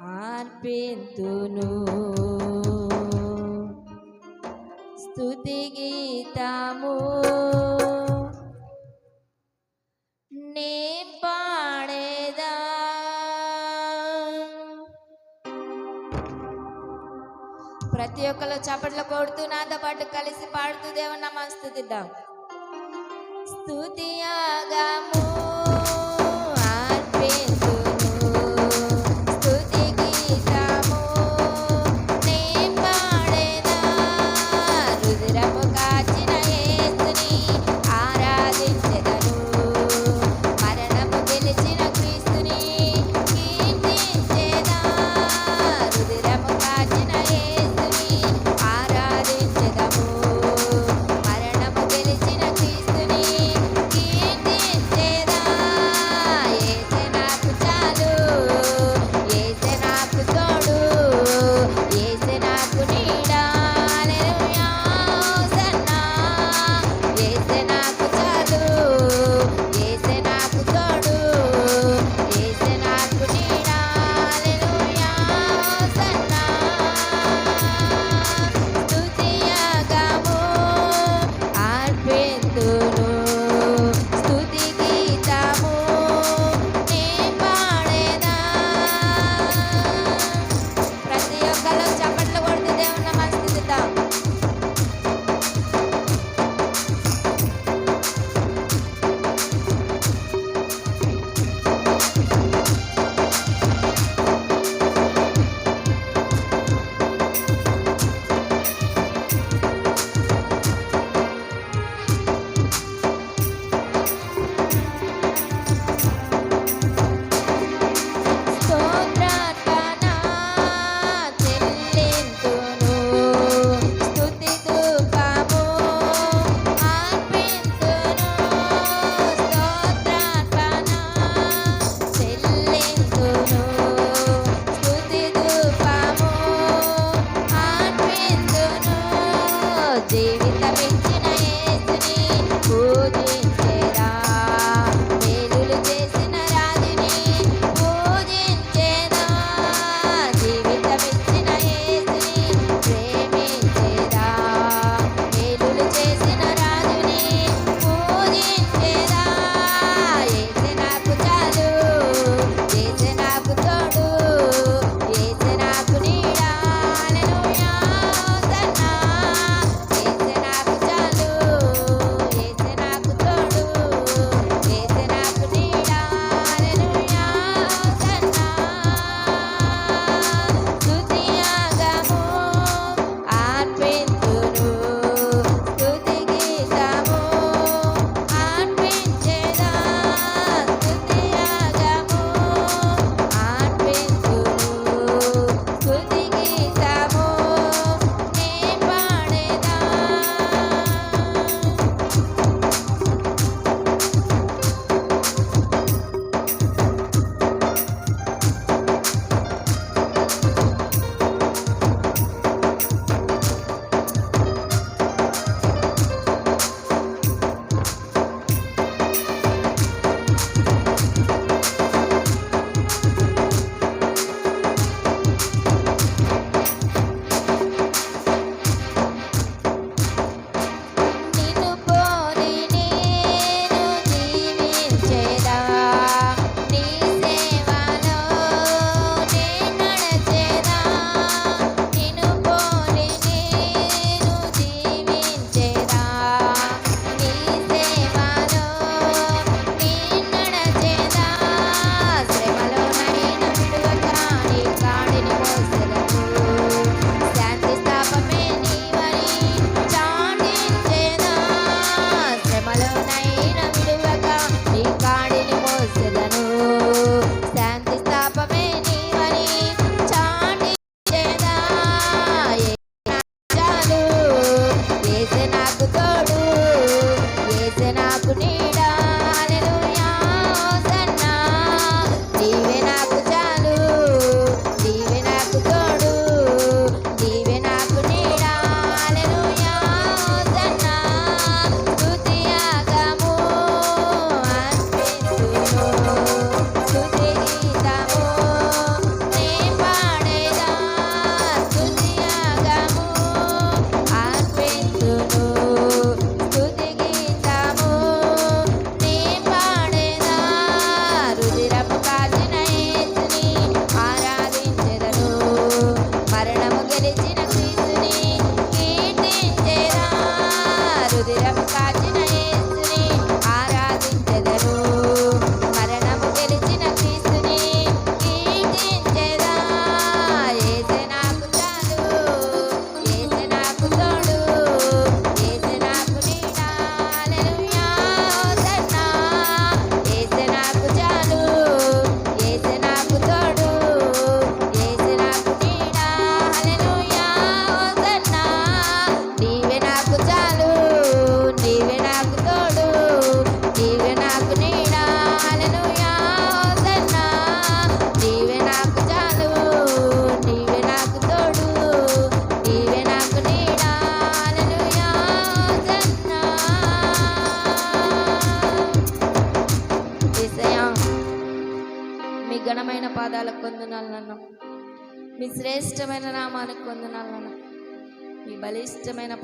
అర్పింతును స్థుతి గీతము. నే పాడేదా? ప్రతి ఒక్కరు చప్పట్లు కొడుతూ నాతో పాటు కలిసి పాడుతూ దేవుని నామాన్ని స్థుతియాగము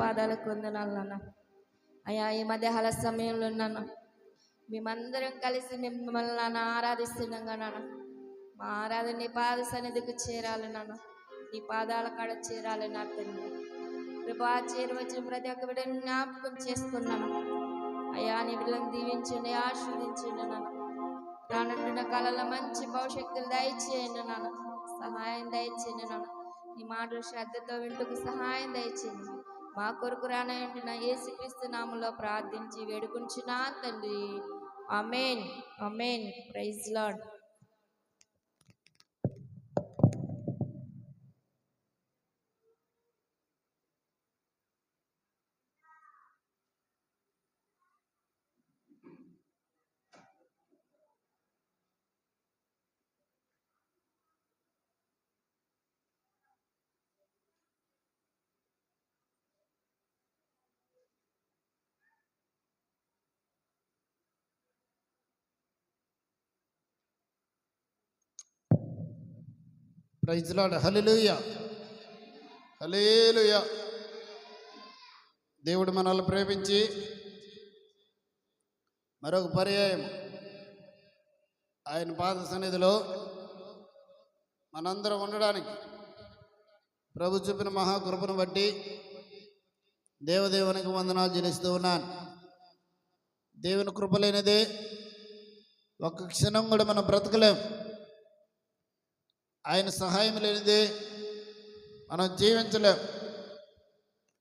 పాదాలకు కొందనాలు నాన్న అయ్యా ఈ మధ్యాహ్న సమయంలో నాన్న మేమందరం కలిసి మిమ్మల్ని నాన్న ఆరాధిస్తుండగా నాన్న. మా ఆరాధన నీ పాద సన్నిధికి చేరాలి నాన్న. నీ పాదాల కాడ చేరాలి నా తండ్రి. కృపా చేరవచ్చిన ప్రతి ఒక్క బిడ్డను జ్ఞాపకం చేసుకున్నాను అయ్యా నీ బిడ్డలను దీవించండి ఆశీర్వదించండి నాన్న. రానున్న కాలంలో మంచి భవిష్యత్తులు దయచేయండి నాన్న. సహాయం దయచేయండి నాన్న. నీ మాటలు శ్రద్ధతో వింటుకు సహాయం దయచేయండి. మా కొరకు రానండి నా యేసుక్రీస్తు నామంలో ప్రార్థించి వేడుకుంటున్నా తండ్రి. Amen amen praise lord praise lord hallelujah hallelujah దేవుడు మనల్ని ప్రేమించి మరొక పర్యాయం. ఆయన పాద సన్నిధిలో మనందరం ఉండడానికి ప్రభు చూపిన మహాకృపను బట్టి దేవదేవునికి వందనాలు చెల్లిస్తూ ఉన్నాను. దేవుని కృప లేనిదే ఒక్క క్షణం కూడా మనం బ్రతకలేము ఆయన సహాయం లేనిదే మనం జీవించలేం.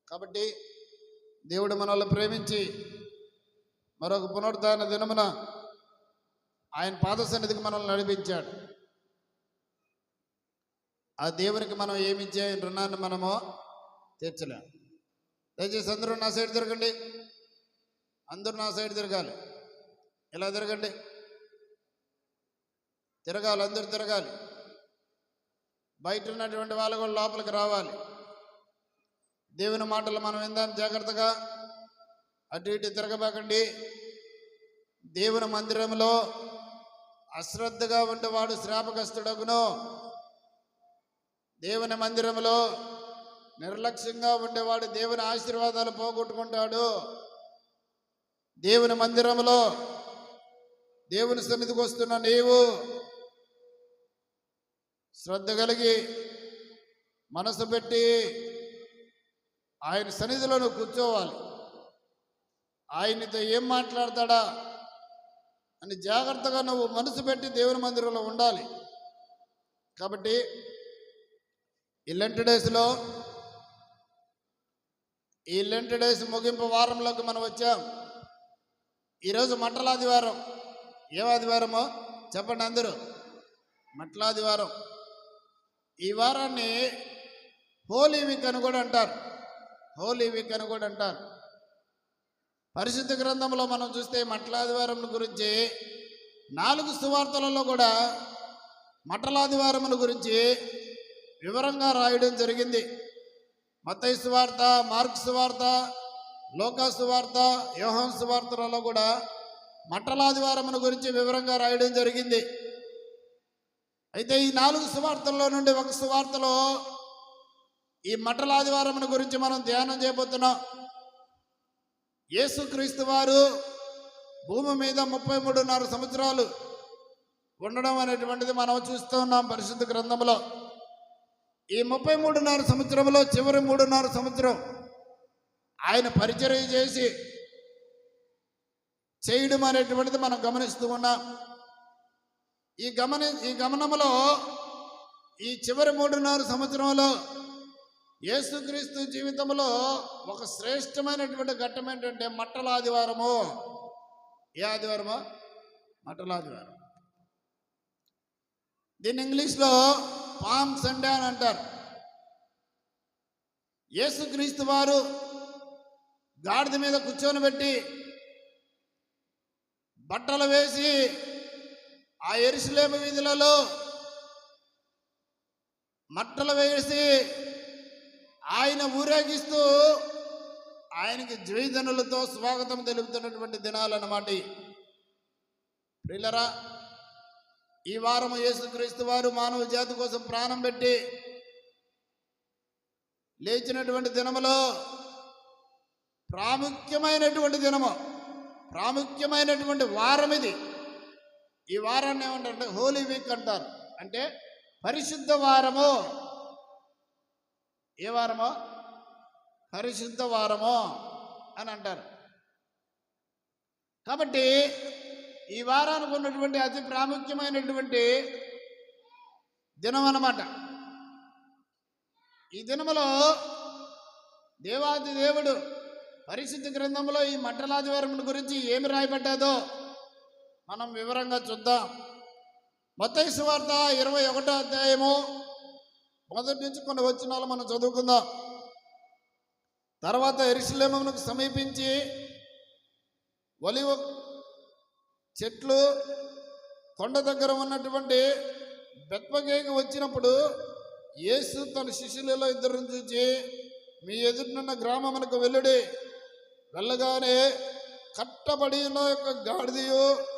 కాబట్టి దేవుడు మనల్ని ప్రేమించి మరొక పునరుద్ధరణ దినమున ఆయన పాద సన్నిధికి మనల్ని నడిపించాడు. ఆ దేవునికి మనం ఏమిచ్చే రుణాన్ని మనము తీర్చలేం. దయచేసి అందరూ నా సైడ్ తిరగండి. అందరూ నా సైడ్ తిరగాలి. ఇలా తిరగండి? తిరగాలి అందరూ తిరగాలి. బయట ఉన్నటువంటి వాళ్ళు కూడా లోపలికి రావాలి. దేవుని మాటలు మనం విందాం జాగ్రత్తగా. అటు ఇటు తిరగబాకండి. దేవుని మందిరంలో అశ్రద్ధగా ఉండేవాడు శ్రాపకస్తుడగును. దేవుని మందిరంలో నిర్లక్ష్యంగా ఉండేవాడు దేవుని ఆశీర్వాదాలు పోగొట్టుకుంటాడు. దేవుని మందిరంలో దేవుని సన్నిధికి వస్తున్న నీవు శ్రద్ధ కలిగి మనసు పెట్టి ఆయన సన్నిధిలో నువ్వు కూర్చోవాలి. ఆయనతో ఏం మాట్లాడతాడా అని జాగ్రత్తగా నువ్వు మనసు పెట్టి దేవుని మందిరంలో ఉండాలి. కాబట్టి ఈ డేస్లో ఈ లెంట్ డేస్ ముగింపు వారంలోకి మనం వచ్చాం. ఈరోజు మట్టలాదివారం ఏం ఆదివారమో? చెప్పండి అందరూ. మట్లాదివారం ఈ వారాన్ని హోలీ వీక్ అని కూడా అంటారు. హోలీ వీక్ అని కూడా అంటారు. పరిశుద్ధ గ్రంథంలో మనం చూస్తే మట్లాదివారం గురించి నాలుగు సువార్తలలో కూడా మటలాదివారముల గురించి వివరంగా రాయడం జరిగింది. మతయ్య సువార్త మార్క్ సువార్త లోకా సువార్త యోహన్ సువార్తలలో కూడా మట్టలాదివారముల గురించి వివరంగా రాయడం జరిగింది. అయితే ఈ నాలుగు సువార్తల్లో నుండి ఒక సువార్తలో ఈ మటల ఆదివారం గురించి మనం ధ్యానం చేయబోతున్నాం. యేసుక్రీస్తు వారు భూమి మీద ముప్పై మూడున్నర సంవత్సరాలు ఉండడం అనేటువంటిది మనం చూస్తూ ఉన్నాం పరిశుద్ధ గ్రంథంలో. ఈ ముప్పై మూడున్నర సంవత్సరంలో చివరి మూడున్నర సంవత్సరం ఆయన పరిచయం చేసి చేయడం అనేటువంటిది మనం గమనిస్తూ ఉన్నాం. ఈ గమని ఈ గమనంలో ఈ చివరి మూడున్నర సంవత్సరంలో యేసుక్రీస్తు జీవితంలో ఒక శ్రేష్టమైనటువంటి ఘట్టం ఏంటంటే మట్టల ఆదివారము ఏ ఆదివారమో? మట్టల ఆదివారం దీన్ని ఇంగ్లీష్లో పామ్ సండే అని అంటారు. యేసుక్రీస్తు వారు గాడిద మీద కూర్చొని పెట్టి బట్టలు వేసి ఆ ఎరుసలేమ వీధులలో మట్టలు వేసి ఆయన ఊరేగిస్తూ ఆయనకి జయధనులతో స్వాగతం తెలుపుతున్నటువంటి దినాలన్నమాట ప్రిల్లరా ఈ వారము యేసుక్రీస్తు వారు మానవ జాతి కోసం ప్రాణం పెట్టి లేచినటువంటి దినములో ప్రాముఖ్యమైనటువంటి దినము ప్రాముఖ్యమైనటువంటి వారం ఇది ఈ వారాన్ని ఏమంటారంటే హోలీ వీక్ అంటారు. అంటే పరిశుద్ధ వారము. ఏ వారమో? పరిశుద్ధ వారము అని అంటారు. కాబట్టి ఈ వారానికి ఉన్నటువంటి అతి ప్రాముఖ్యమైనటువంటి దినం అన్నమాట. ఈ దినములో దేవాది దేవుడు పరిశుద్ధ గ్రంథంలో ఈ మంటలాదివారం గురించి ఏమి రాయబడ్డాదో మనం వివరంగా చూద్దాం. మతైసు వార్త ఇరవై ఒకటో అధ్యాయము. మొదటి నుంచి కొన్ని వచ్చినాలు మనం చదువుకుందాం. తర్వాత ఎరుసలేమునకు సమీపించి ఒలివ చెట్లు కొండ దగ్గర ఉన్నటువంటి బెత్పగేకి వచ్చినప్పుడు యేసు తన శిష్యులలో ఇద్దరిని చూచి మీ ఎదుటినున్న గ్రామమునకు వెళ్ళుడి. వెళ్ళగానే కట్టబడి ఉన్న యొక్క గాడిదయు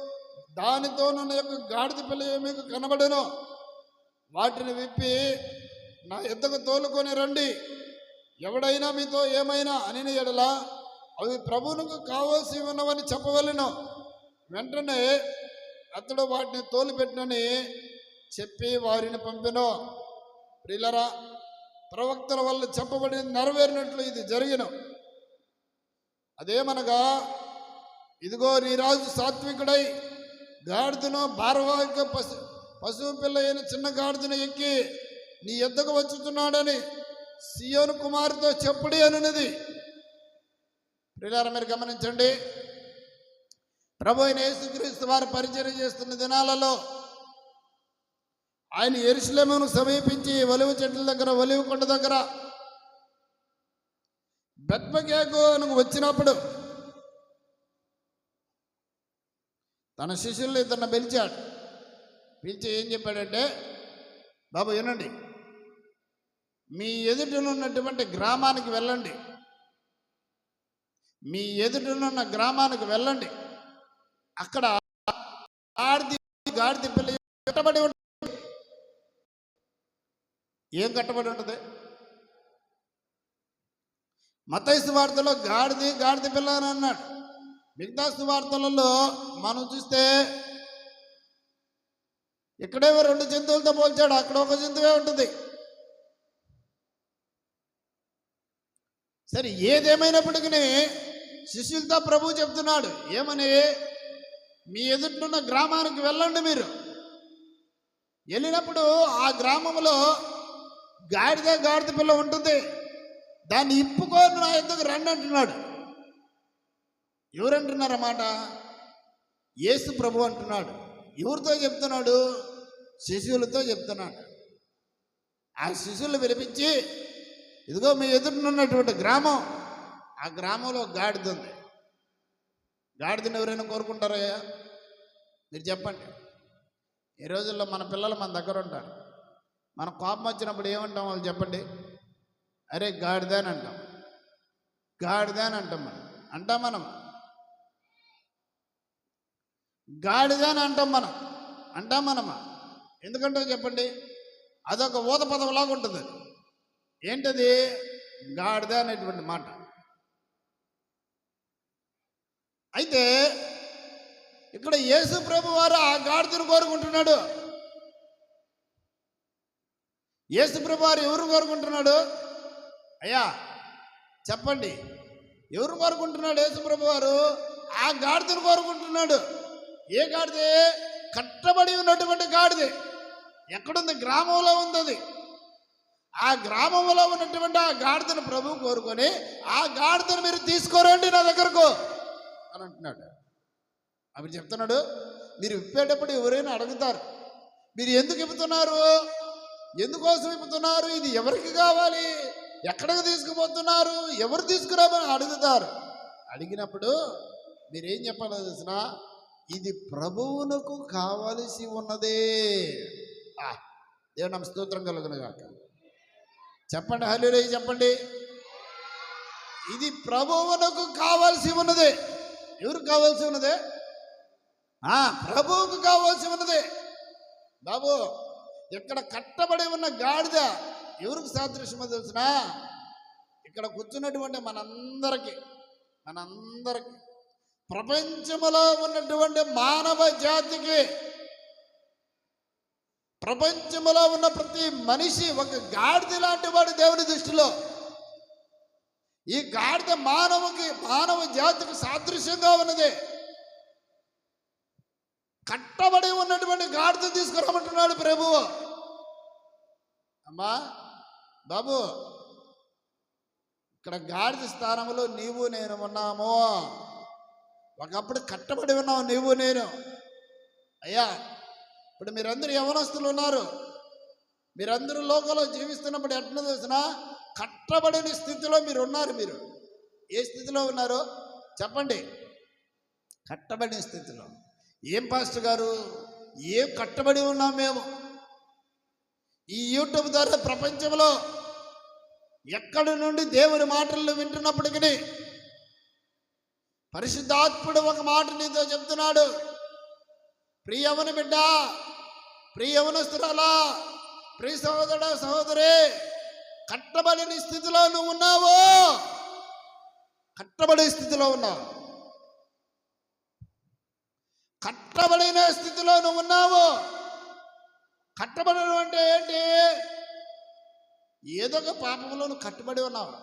దానితోనున్న యొక్క గాడిద పిల్ల మీకు కనబడను. వాటిని విప్పి నా ఎద్దకు తోలుకొని రండి. ఎవడైనా మీతో ఏమైనా అని ఎడల అవి ప్రభువునకు కావాల్సి ఉన్నవని చెప్పవలను. వెంటనే అతడు వాటిని తోలుపెట్టనని చెప్పి వారిని పంపెను. ప్రిలరా ప్రవక్తల వల్ల చెప్పబడి నెరవేరినట్లు ఇది జరిగిన. అదేమనగా ఇదిగో నీ రాజు సాత్వికుడై గాడిదను భారవాహిక పశు పశువు పిల్ల అయిన చిన్న గాడిదను ఎక్కి నీ ఎద్దకు వచ్చుతున్నాడని సియోను కుమారుతో చెప్పుడి అనున్నది. ప్రిలార మీరు గమనించండి. ప్రభు అయిన యేసుక్రీస్తు వారు పరిచయం చేస్తున్న దినాలలో ఆయన ఎరుసలేమును సమీపించి ఒలివ చెట్ల దగ్గర ఒలివ కొండ దగ్గర బెత్మకేకు వచ్చినప్పుడు తన శిష్యుల్ని ఇతను పిలిచాడు. పిలిచి ఏం చెప్పాడంటే బాబు వినండి. మీ ఎదుటనున్నటువంటి గ్రామానికి వెళ్ళండి. మీ ఎదుటనున్న గ్రామానికి వెళ్ళండి. అక్కడ గాడిది గాడిది పిల్ల కట్టబడి ఉంటుంది ఏం కట్టబడి ఉంటుంది? మతైసు వార్తలో గాడిది గాడిది పిల్ల అని అన్నాడు. మిగతా సువార్తలలో మనం చూస్తే ఇక్కడేవో రెండు జంతువులతో పోల్చాడు. అక్కడ ఒక జంతువే ఉంటుంది. సరే ఏదేమైనప్పటికీ శిష్యులతో ప్రభు చెప్తున్నాడు ఏమని? మీ ఎదుటిన్న గ్రామానికి వెళ్ళండి మీరు. వెళ్ళినప్పుడు ఆ గ్రామంలో గాడిద గాడిద పిల్ల ఉంటుంది. దాన్ని ఇప్పుకొని నా ఎందుకు రండి అంటున్నాడు. ఎవరంటున్నారన్నమాట యేసు ప్రభు అంటున్నాడు. ఎవరితో చెప్తున్నాడు? శిశువులతో చెప్తున్నాడు. ఆ శిశువులు పిలిపించి ఇదిగో మీ ఎదురున్నటువంటి గ్రామం ఆ గ్రామంలో గాడిద ఉంది. గాడిదని ఎవరైనా కోరుకుంటారయ్యా మీరు చెప్పండి. ఈ రోజుల్లో మన పిల్లలు మన దగ్గర ఉంటారు. మన కోపం వచ్చినప్పుడు ఏమంటాం వాళ్ళు చెప్పండి? అరే గాడిద అని అంటాం. గాడిద అని అంటాం మనం. అంటాం మనం. గాడిదని అంటాం మనం. అంటాం మనమా. ఎందుకంటే చెప్పండి? అదొక ఊత పదవులాగా ఉంటుంది. ఏంటది? గాడిద అనేటువంటి మాట. అయితే ఇక్కడ యేసు ప్రభు వారు ఆ గాడిదను కోరుకుంటున్నాడు. యేసు ప్రభు వారు ఎవరు కోరుకుంటున్నాడు? అయ్యా చెప్పండి. ఎవరు కోరుకుంటున్నాడు యేసు ప్రభు వారు? ఆ గాడిదను కోరుకుంటున్నాడు. ఏ గాడిదే? కట్టబడి ఉన్నటువంటి గాడిదే. ఎక్కడుంది? గ్రామంలో ఉంది అది ఆ గ్రామంలో ఉన్నటువంటి ఆ గాడిదను ప్రభు కోరుకొని ఆ గాడిదను మీరు తీసుకోరండి నా దగ్గరకు. అని అంటున్నాడు. అప్పుడు చెప్తున్నాడు మీరు ఇప్పేటప్పుడు ఎవరైనా అడుగుతారు. మీరు ఎందుకు ఇప్పుతున్నారు ఎందుకోసం ఇప్పుతున్నారు ఇది ఎవరికి కావాలి? ఎక్కడికి తీసుకుపోతున్నారు? ఎవరు తీసుకురామని అడుగుతారు. అడిగినప్పుడు మీరేం చెప్పాలో తెలిసిన? ఇది ప్రభువునకు కావలసి ఉన్నదే. ఆ, దేవుని స్తోత్రం కలుగును చెప్పండి హలో చెప్పండి. ఇది ప్రభువునకు కావాల్సి ఉన్నదే. ఎవరికి కావాల్సి ఉన్నదే? ఆ, ప్రభువుకు కావాల్సి ఉన్నదే. బాబు ఇక్కడ కట్టబడి ఉన్న గాడిద ఎవరికి సాదృశ్యమో తెలిసిన? ఇక్కడ కూర్చున్నటువంటి మనందరికి మనందరికి. ప్రపంచంలో ఉన్నటువంటి మానవ జాతికి ప్రపంచములో ఉన్న ప్రతి మనిషి ఒక గాడిద లాంటి వాడు దేవుని దృష్టిలో. ఈ గాడిద మానవుకి మానవ జాతికి సాదృశ్యంగా ఉన్నది. కట్టబడి ఉన్నటువంటి గాడిద తీసుకురామంటున్నాడు ప్రభువు. అమ్మా బాబు ఇక్కడ గాడిద స్థానంలో నీవు నేను ఉన్నాము. ఒకప్పుడు కట్టబడి ఉన్నావు నువ్వు నేను. అయ్యా ఇప్పుడు మీరందరూ యవనస్తులు ఉన్నారు. మీరందరూ లోకంలో జీవిస్తున్నప్పుడు ఎట్లా చూసినా కట్టబడిన స్థితిలో మీరు ఉన్నారు మీరు. ఏ స్థితిలో ఉన్నారు చెప్పండి. కట్టబడిన స్థితిలో. ఏం పాస్టర్ గారు? ఏం కట్టబడి ఉన్నాం మేము? ఈ యూట్యూబ్ ద్వారా ప్రపంచంలో ఎక్కడి నుండి దేవుని మాటలు వింటున్నప్పటికీ పరిశుద్ధాత్ముడు ఒక మాట నీతో చెప్తున్నాడు. ప్రియవని బిడ్డ ప్రియవనస్తురాలా ప్రియ సహోదర సహోదరి కట్టబడిన స్థితిలో నువ్వు ఉన్నావు? కట్టబడే స్థితిలో ఉన్నావు. కట్టబడిన స్థితిలో నువ్వు ఉన్నావు? కట్టబడడం అంటే ఏంటి? ఏదో ఒక పాపంలో నువ్వు కట్టుబడి ఉన్నావు.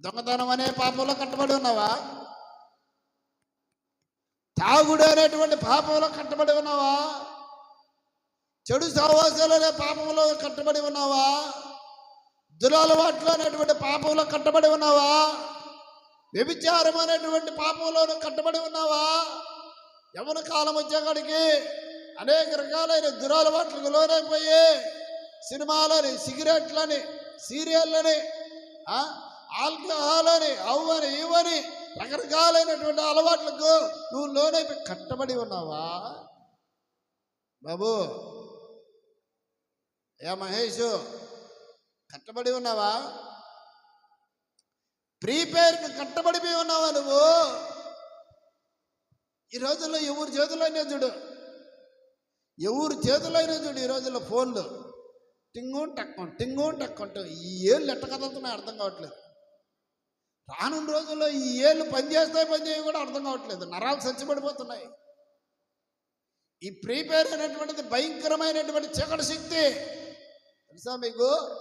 దొంగతనం అనే పాపంలో కట్టుబడి ఉన్నావా? తాగుడు అనేటువంటి పాపంలో కట్టబడి ఉన్నావా? చెడు సహవాసాలు అనే పాపంలో కట్టబడి ఉన్నావా? దురలవాట్లు అనేటువంటి పాపంలో కట్టబడి ఉన్నావా? వ్యభిచారం అనేటువంటి పాపంలో కట్టబడి ఉన్నావా? యవన కాలం వచ్చేకాడికి అనేక రకాలైన దురలవాట్లకు లోనైపోయి సినిమాలని సిగరెట్లని సీరియళ్ళని ఆల్కహాల్ అని అవ్వని ఇవని రకరకాలైనటువంటి అలవాట్లకు నువ్వు లోనైపోయి కట్టబడి ఉన్నావా? బాబు. ఏ మహేష్ కట్టబడి ఉన్నావా? ప్రీపేర్కి కట్టబడిపోయి ఉన్నావా నువ్వు? ఈ రోజుల్లో ఎవరి చేతులైనా చూడు. ఎవరి చేతులైనా చూడు ఈ రోజుల్లో ఫోన్లు. టింగు టక్కు టింగు టక్కు ఏళ్ళు ఎట్ట కదులుతున్నాయి అర్థం కావట్లేదు. రానున్న రోజుల్లో ఈ ఏళ్ళు పనిచేస్తాయి పనిచేయ కూడా అర్థం కావట్లేదు. నరాలు చచ్చిపడిపోతున్నాయి ఈ ప్రీపేర్ అనేటువంటిది భయంకరమైనటువంటి చీకటి శక్తి. తెలుసా మీకు?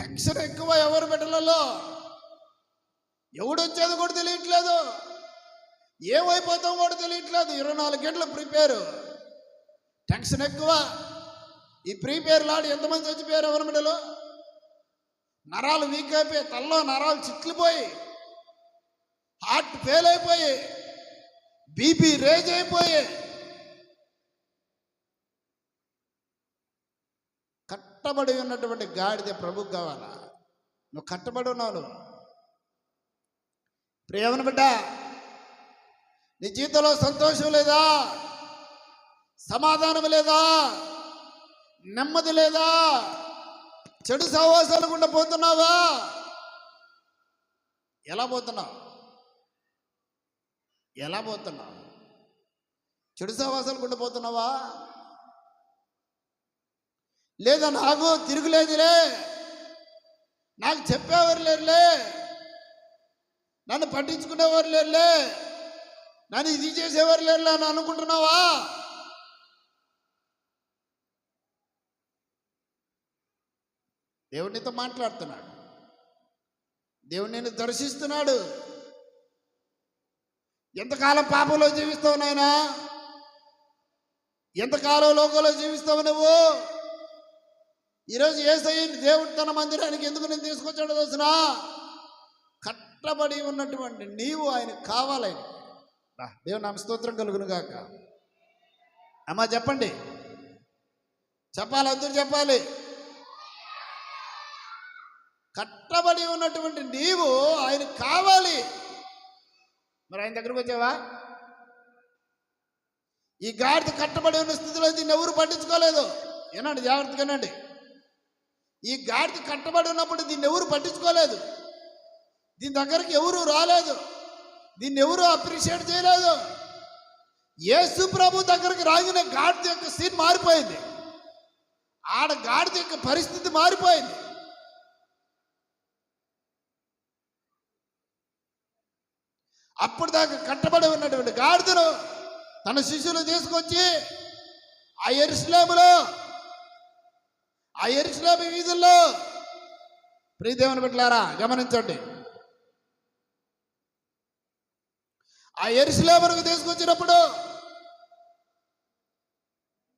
టెన్షన్ ఎక్కువ ఎవరి బిడ్డలలో ఎవడొచ్చేది కూడా తెలియట్లేదు. ఏమైపోతాం కూడా తెలియట్లేదు. ఇరవై నాలుగు గంటలు ప్రిపేరు. టెన్షన్ ఎక్కువ. ఈ ప్రీపేర్ లాడు ఎంతమంది చచ్చిపోయారు ఎవరి బిడ్డలో నరాలు వీక్ అయిపోయి తల్లో నరాలు చిట్లిపోయి హార్ట్ ఫెయిల్ అయిపోయి బీపీ రేజ్ అయిపోయి కట్టబడి ఉన్నటువంటి గాడిద ప్రభుకి కావాలా? నువ్వు కట్టబడి ఉన్నావు ప్రియమని బిడ్డ నీ జీవితంలో సంతోషం లేదా? సమాధానం లేదా? నెమ్మది లేదా? చెడు సహవాసాలు గుండా పోతున్నావా? ఎలా పోతున్నావు? ఎలా పోతున్నావు? చెడు సహవాసాలు గుండా పోతున్నావా? లేదా నాకు తిరుగులేదులే. నాకు చెప్పేవారు లేరులే. నన్ను పట్టించుకునేవారు లేరులే. నన్ను ఇది చేసేవారు లేరులే అని అనుకుంటున్నావా? దేవునితో మాట్లాడుతున్నాడు. దేవుడు నేను దర్శిస్తున్నాడు. ఎంతకాలం పాపంలో జీవిస్తావు నాయనా? ఎంతకాలం లోకంలో జీవిస్తావు నువ్వు? ఈరోజు ఏసయ్య దేవుడు తన మందిరానికి ఎందుకు నేను తీసుకొచ్చాడో తెలిసిన? కట్టబడి ఉన్నటువంటి నీవు ఆయన కావాలని. రా, దేవుని నామ స్తోత్రం కలుగును గాక. అమ్మా చెప్పండి. చెప్పాలి అందరూ చెప్పాలి. కట్టబడి ఉన్నటువంటి నీవు ఆయన కావాలి. మరి ఆయన దగ్గరకు వచ్చావా? ఈ గాడిద కట్టబడి ఉన్న స్థితిలో దీన్ని ఎవరు పట్టించుకోలేదు? ఏనండి జాగ్రత్తగానండి ఈ గాడిద కట్టబడి ఉన్నప్పుడు దీన్ని ఎవరు పట్టించుకోలేదు? దీని దగ్గరికి ఎవరు రాలేదు? దీన్ని ఎవరు అప్రిషియేట్ చేయలేదు? యేసు ప్రభు దగ్గరికి రాగిన గాడిద యొక్క సీన్ మారిపోయింది. ఆడ గాడిద యొక్క పరిస్థితి మారిపోయింది. అప్పుడు దాకా కట్టబడి ఉన్నటువంటి గాడిదను తన శిష్యులు తీసుకొచ్చి ఆ ఎరుసలేములో ఆ ఎరుసలేము వీధుల్లో. ప్రీదేవుని పెట్టారా గమనించండి. ఆ ఎరుసలేమునకు తీసుకొచ్చినప్పుడు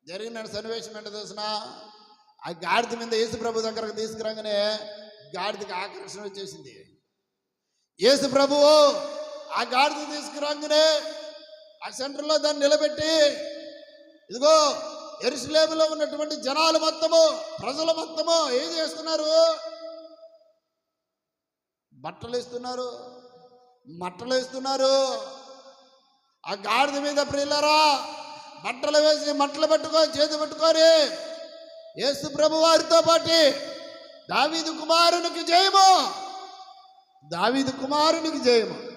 జరిగిన సన్నివేశం ఏంటో తెలిసిన? ఆ గాడిద మీద యేసు ప్రభు దగ్గరకు తీసుకురాగానే గాడిదకి ఆకర్షణ వచ్చేసింది. యేసు ప్రభువు ఆ గాడిద తీసుకురాగానే ఆ సెంటర్లో దాన్ని నిలబెట్టి ఇదిగో ఎరుసలేములో ఉన్నటువంటి జనాలు మొత్తము ప్రజలు మొత్తము ఏం చేస్తున్నారు? బట్టలు ఇస్తున్నారు. మట్టలు ఇస్తున్నారు. ఆ గాడిద మీద ప్రియులరా బట్టలు వేసి మట్టలు పట్టుకొని చేతి పట్టుకొని యేసు ప్రభు వారితో పాటి దావీదు కుమారునికి జయము దావీదు కుమారునికి జయము.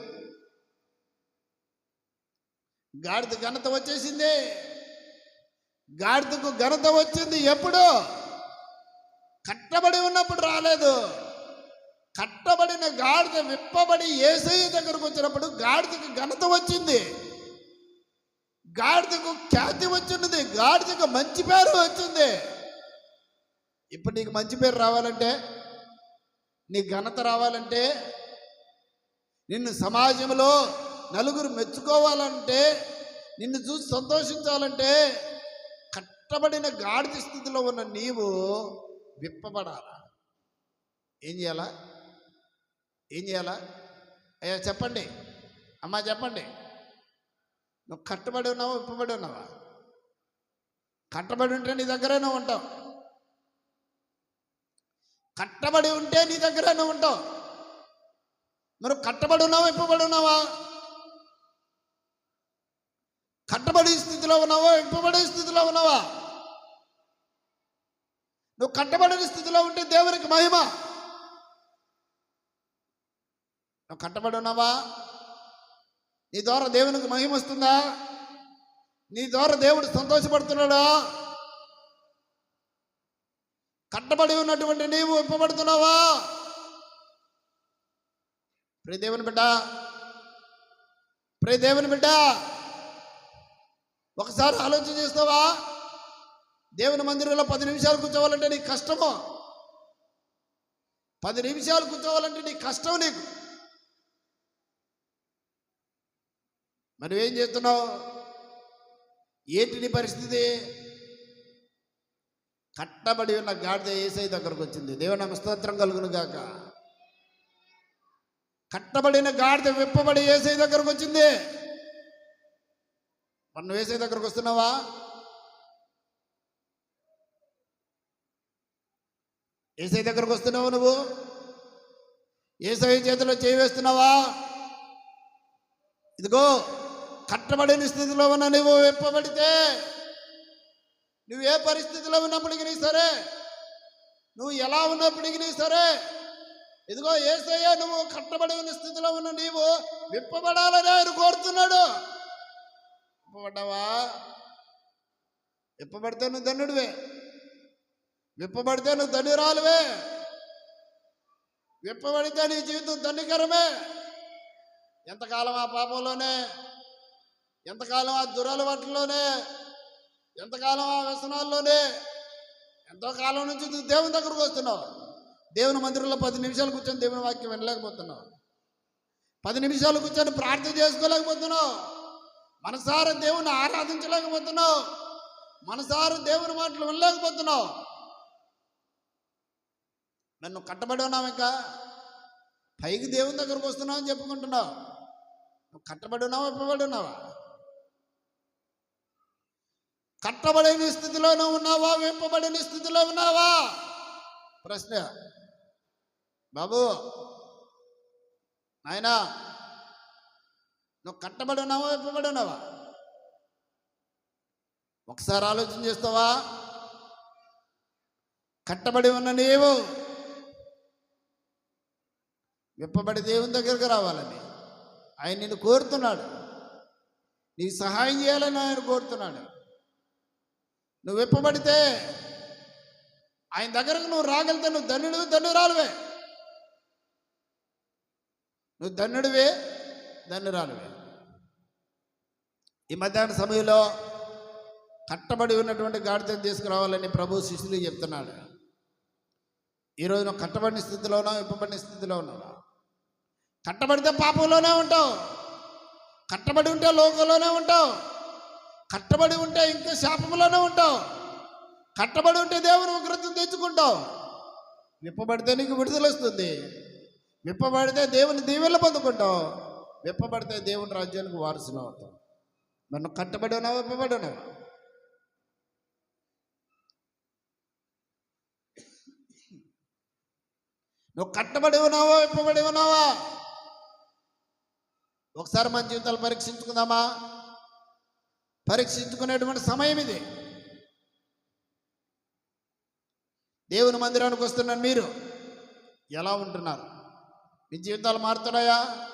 గాడిద ఘనత వచ్చేసింది. గాడిదకు ఘనత వచ్చింది ఎప్పుడు? కట్టబడి ఉన్నప్పుడు రాలేదు. కట్టబడిన గాడిద విప్పబడి ఏసయ్య దగ్గరకు వచ్చినప్పుడు గాడిదకు ఘనత వచ్చింది. గాడిదకు ఖ్యాతి వచ్చింది. గాడిదకు మంచి పేరు వచ్చింది. ఇప్పుడు నీకు మంచి పేరు రావాలంటే నీ ఘనత రావాలంటే నిన్ను సమాజంలో నలుగురు మెచ్చుకోవాలంటే నిన్ను చూసి సంతోషించాలంటే కట్టబడిన గాడిద స్థితిలో ఉన్న నీవు విప్పబడాలా? ఏం చేయాలా? ఏం చేయాలా? అయ్యా చెప్పండి. అమ్మా చెప్పండి. నువ్వు కట్టబడి ఉన్నావా విప్పబడి ఉన్నావా? కట్టబడి ఉంటే నీ దగ్గరే ఉంటాం ఉంటావు. కట్టబడి ఉంటే నీ దగ్గరే ఉంటావు. మరి కట్టబడి ఉన్నావా విప్పబడి ఉన్నావా? కట్టబడి స్థితిలో ఉన్నావా? విప్పబడే స్థితిలో ఉన్నావా? నువ్వు కట్టబడిన స్థితిలో ఉంటే దేవునికి మహిమ. నువ్వు కట్టబడి ఉన్నావా? నీ ద్వారా దేవునికి మహిమ వస్తుందా? నీ ద్వారా దేవుడు సంతోషపడుతున్నాడా? కట్టబడి ఉన్నటువంటి నీవు ఇప్పబడుతున్నావా ప్రే దేవుని బిడ్డ ప్రే దేవుని బిడ్డ ఒకసారి ఆలోచన చేస్తావా దేవుని మందిరంలో పది నిమిషాలు కూర్చోవాలంటే నీకు కష్టము? పది నిమిషాలు కూర్చోవాలంటే నీకు కష్టం నీకు. మరి ఏం చేస్తున్నావు? ఏంటి నీ పరిస్థితి? కట్టబడి ఉన్న గాడిద ఏసై దగ్గరకు వచ్చింది. దేవుని స్తోత్రం కలుగును గాక. కట్టబడిన గాడిద విప్పబడి ఏసై దగ్గరకు వచ్చింది. మరి నువ్వు ఏసై దగ్గరకు వస్తున్నావా? ఏసై దగ్గరకు వస్తున్నావు నువ్వు? ఏసై చేతిలో చేయి వేస్తున్నావా? ఇదిగో కట్టబడిన స్థితిలో ఉన్న నువ్వు విప్పబడితే నువ్వు ఏ పరిస్థితిలో ఉన్నప్పటికీ సరే నువ్వు ఎలా ఉన్నప్పటికీ సరే ఇదిగో ఏసయ్య నువ్వు కట్టబడి ఉన్న స్థితిలో ఉన్న నీవు విప్పబడాలని ఆయన కోరుతున్నాడు. విప్పబడ్డావా? విప్పబడితే నువ్వు ధన్యుడివే. విప్పబడితే నువ్వు ధన్యురాలువే. విప్పబడితే నీ జీవితం ధన్యకరమే. ఎంతకాలం ఆ పాపంలోనే? ఎంతకాలం ఆ దురలవాట్లలోనే ఎంతకాలం ఆ వ్యసనాల్లోనే? ఎంతో కాలం నుంచి నువ్వు దేవుని దగ్గరకు వస్తున్నావు. దేవుని మందిరంలో పది నిమిషాలు కూర్చొని దేవుని వాక్యం వినలేకపోతున్నావు. పది నిమిషాలు కూర్చొని ప్రార్థన చేసుకోలేకపోతున్నావు. మనసారా దేవుని ఆరాధించలేకపోతున్నావు. మనసారా దేవుని మాటలు వినలేకపోతున్నావు. నన్ను కట్టబడి ఉన్నావు ఇంకా. పైకి దేవుని దగ్గరకు వస్తున్నావు అని చెప్పుకుంటున్నావు. నువ్వు కట్టబడి ఉన్నావా ఇప్పబడి ఉన్నావా? కట్టబడిన స్థితిలోనే ఉన్నావా వింపబడిన స్థితిలో ఉన్నావా? ప్రశ్న. బాబు నాయనా నువ్వు కట్టబడి ఉన్నావా ఇవ్వబడి ఉన్నావా ఒకసారి ఆలోచన చేస్తావా? కట్టబడి ఉన్న నీవు విప్పబడి దేవుని దగ్గరికి రావాలని. ఆయన నిన్ను కోరుతున్నాడు. నీ సహాయం చేయాలని ఆయన కోరుతున్నాడు. నువ్వు విప్పబడితే ఆయన దగ్గరకు నువ్వు రాగలితే నువ్వు ధన్యుడు ధనురాలువే నువ్వు ధన్యుడివే ధన్యురాలువే. ఈ మధ్యాహ్న సమయంలో కట్టబడి ఉన్నటువంటి గాడిదను తీసుకురావాలని ప్రభు శిష్యులు చెప్తున్నాడు ఈరోజు నువ్వు కట్టబడిన స్థితిలో ఉన్నావు ఇప్పబడిన స్థితిలో ఉన్నావు కట్టబడితే పాపంలోనే ఉంటావు. కట్టబడి ఉంటే లోకంలోనే ఉంటావు. కట్టబడి ఉంటే ఇంకా శాపంలోనే ఉంటావు. కట్టబడి ఉంటే దేవుని ఉగ్రతను తెచ్చుకుంటావు. విప్పబడితే నీకు విడుదల వస్తుంది. విప్పబడితే దేవుని దీవెనలు పొందుకుంటావు. విప్పబడితే దేవుని రాజ్యానికి వారసులు అవుతావు. మరి నువ్వు కట్టబడి ఉన్నావా ఇవ్వబడి ఉన్నావా నువ్వు కట్టబడి ఉన్నావా ఇప్పబడి ఉన్నావా? ఒకసారి మన జీవితాలు పరీక్షించుకుందామా? పరీక్షించుకునేటువంటి సమయం ఇది. దేవుని మందిరానికి వస్తున్నాను మీరు ఎలా ఉంటున్నారు? మీ జీవితాలు మారుతున్నాయా?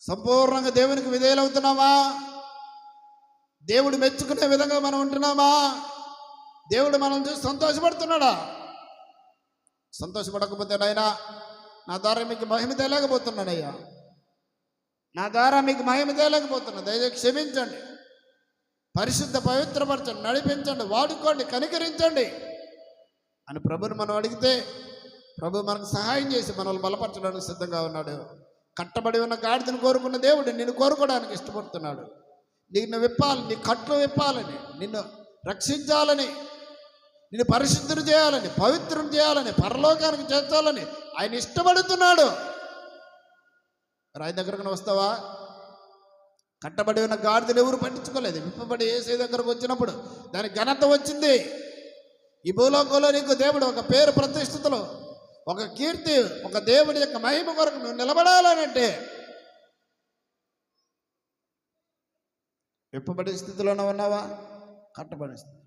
సంపూర్ణంగా దేవునికి విధేయులవుతున్నామా దేవుడు మెచ్చుకునే విధంగా మనం ఉంటున్నామా? దేవుడు మనం చూసి సంతోషపడుతున్నాడా? సంతోషపడకపోతే నాయనా నా ద్వారా మీకు మహిమ తేలేకపోతున్నానయ్యా. నా ద్వారా మీకు మహిమ తేలేకపోతున్నా. దయచేసి క్షమించండి. పరిశుద్ధ పవిత్రపరచండి నడిపించండి వాడుకోండి కనికరించండి అని ప్రభుని మనం అడిగితే ప్రభు మనకు సహాయం చేసి మనల్ని బలపరచడానికి సిద్ధంగా ఉన్నాడు. కట్టబడి ఉన్న గాడిదను కోరుకున్న దేవుడు నిన్ను కోరుకోవడానికి ఇష్టపడుతున్నాడు. నిన్ను విప్పాలి నీ కట్లు విప్పాలని నిన్ను రక్షించాలని నిన్ను పరిశుద్ధుని చేయాలని పవిత్రం చేయాలని పరలోకానికి చేర్చాలని ఆయన ఇష్టపడుతున్నాడు. మరి ఆయన దగ్గరకు వస్తావా? కట్టబడి ఉన్న గాడిదలు ఎవరు పట్టించుకోలేదు. విప్పబడి ఏసే దగ్గరకు వచ్చినప్పుడు దాని ఘనత వచ్చింది. ఈ భూలోకంలో నీకు దేవుడు ఒక పేరు ప్రతిష్ఠితులు ఒక కీర్తి ఒక దేవుడి యొక్క మహిమ కొరకు నువ్వు నిలబడాలనంటే విప్పబడే స్థితిలోనే ఉన్నావా? కట్టబడే స్థితి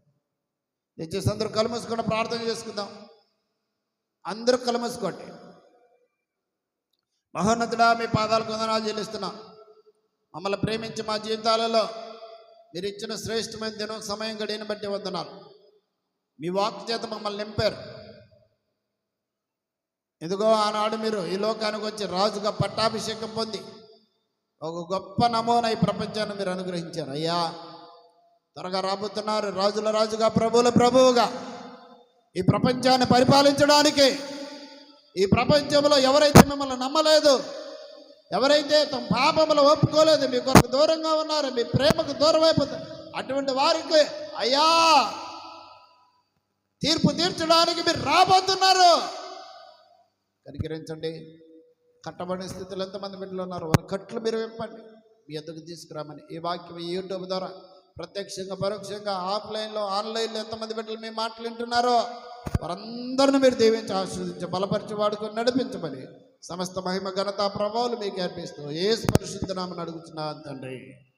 దయచేసి అందరూ కలుమూసుకొని ప్రార్థన చేసుకుందాం. అందరూ కలుమూసుకోండి. మహోన్నతుడా మీ పాదాలకు వందనాలు చెల్లిస్తున్నాం. మమ్మల్ని ప్రేమించి మా జీవితాలలో మీరు ఇచ్చిన శ్రేష్టమైన దినం సమయం గడియని బట్టి వందనాలు. మీ వాక్ చేత మమ్మల్ని నింపారు. ఎందుకో ఆనాడు మీరు ఈ లోకానికి వచ్చి రాజుగా పట్టాభిషేకం పొంది ఒక గొప్ప నమూనా ఈ ప్రపంచాన్ని మీరు అనుగ్రహించారు. అయ్యా త్వరగా రాబోతున్నారు రాజుల రాజుగా ప్రభువుల ప్రభువుగా. ఈ ప్రపంచాన్ని పరిపాలించడానికి ఈ ప్రపంచంలో ఎవరైతే మిమ్మల్ని నమ్మలేదు ఎవరైతే తమ పాపములు ఒప్పుకోలేదు మీ కొరకు దూరంగా ఉన్నారు మీ ప్రేమకు దూరం అయిపోతారు అటువంటి వారికి అయ్యా తీర్పు తీర్చడానికి మీరు రాబోతున్నారు. కనికరించండి. కట్టబడిన స్థితిలో ఎంతమంది బిడ్డలు ఉన్నారు? వారి కట్లు మీరు విప్పండి. మీ ఎందుకు తీసుకురామని. ఈ వాక్యం యూట్యూబ్ ద్వారా ప్రత్యక్షంగా పరోక్షంగా ఆఫ్లైన్లో ఆన్లైన్లో ఎంతమంది బిడ్డలు మీ మాటలు వింటున్నారో వారందరిని మీరు దీవించి ఆస్వాదించి బలపరిచి వాడుకొని నడిపించమని సమస్త మహిమ ఘనత ప్రభావాలు మీకు అర్పిస్తూ ఏ పరిశుద్ధ నామని అడుగుతున్నా తండ్రి.